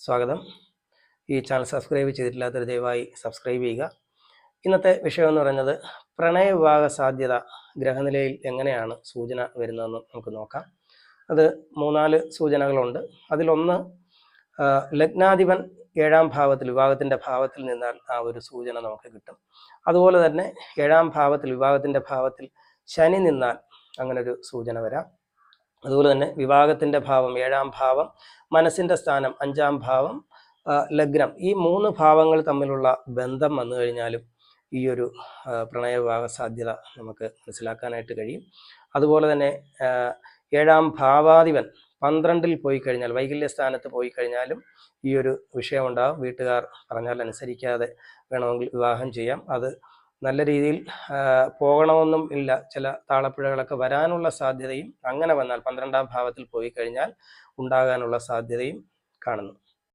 സ്വാഗതം. ഈ channel subscribe ചെയ്തിട്ടില്ലാത്തവർ ദയവായി സബ്സ്ക്രൈബ് ചെയ്യുക. ഇന്നത്തെ വിഷയം എന്ന് പറയുന്നത് പ്രണയവിവാഹ സാധ്യത ഗ്രഹനിലയിൽ എങ്ങനെയാണ് സൂചന വരുന്നതെന്ന് നമുക്ക് നോക്കാം. അത് മൂന്നാൽ സൂചനകളുണ്ട്. അതിലൊന്ന് ലഗ്നാധിപൻ ഏഴാം ഭാവത്തിൽ വിവാഹത്തിന്റെ ഭാവത്തിൽ നിന്നാൽ ആ ഒരു സൂചന നമുക്ക് കിട്ടും. അതുപോലെ തന്നെ ഏഴാം ഭാവത്തിൽ വിവാഹത്തിന്റെ ഭാവത്തിൽ ശനി നിന്നാൽ അങ്ങനെ ഒരു സൂചന വരാം. അതുപോലെ തന്നെ വിവാഹത്തിന്റെ ഭാവം ഏഴാം ഭാവം മനസ്സിന്റെ സ്ഥാനം അഞ്ചാം ഭാവം ലഗ്നം. ഈ മൂന്ന് ഭാവങ്ങൾ തമ്മിലുള്ള ബന്ധം വന്നു കഴിഞ്ഞാലും ഈ ഒരു പ്രണയവിവാഹ സാധ്യത നമുക്ക് മനസ്സിലാക്കാനായിട്ട് കഴിയും. അതുപോലെ തന്നെ ഏഴാം ഭാവാധിപൻ പന്ത്രണ്ടിൽ പോയി കഴിഞ്ഞാൽ വൈകല്യ സ്ഥാനത്ത് പോയി കഴിഞ്ഞാലും ഈ ഒരു വിഷയമുണ്ടാകും വീട്ടുകാർ പറഞ്ഞാൽ അനുസരിക്കാതെ വേണമെങ്കിൽ വിവാഹം ചെയ്യാം. അത് നല്ല രീതിയിൽ പോകണമെന്നും ഇല്ല. ചില താളപ്പിഴകളൊക്കെ വരാനുള്ള സാധ്യതയും അങ്ങനെ വന്നാൽ പന്ത്രണ്ടാം ഭാവത്തിൽ പോയി കഴിഞ്ഞാൽ ഉണ്ടാകാനുള്ള സാധ്യതയും കാണുന്നു.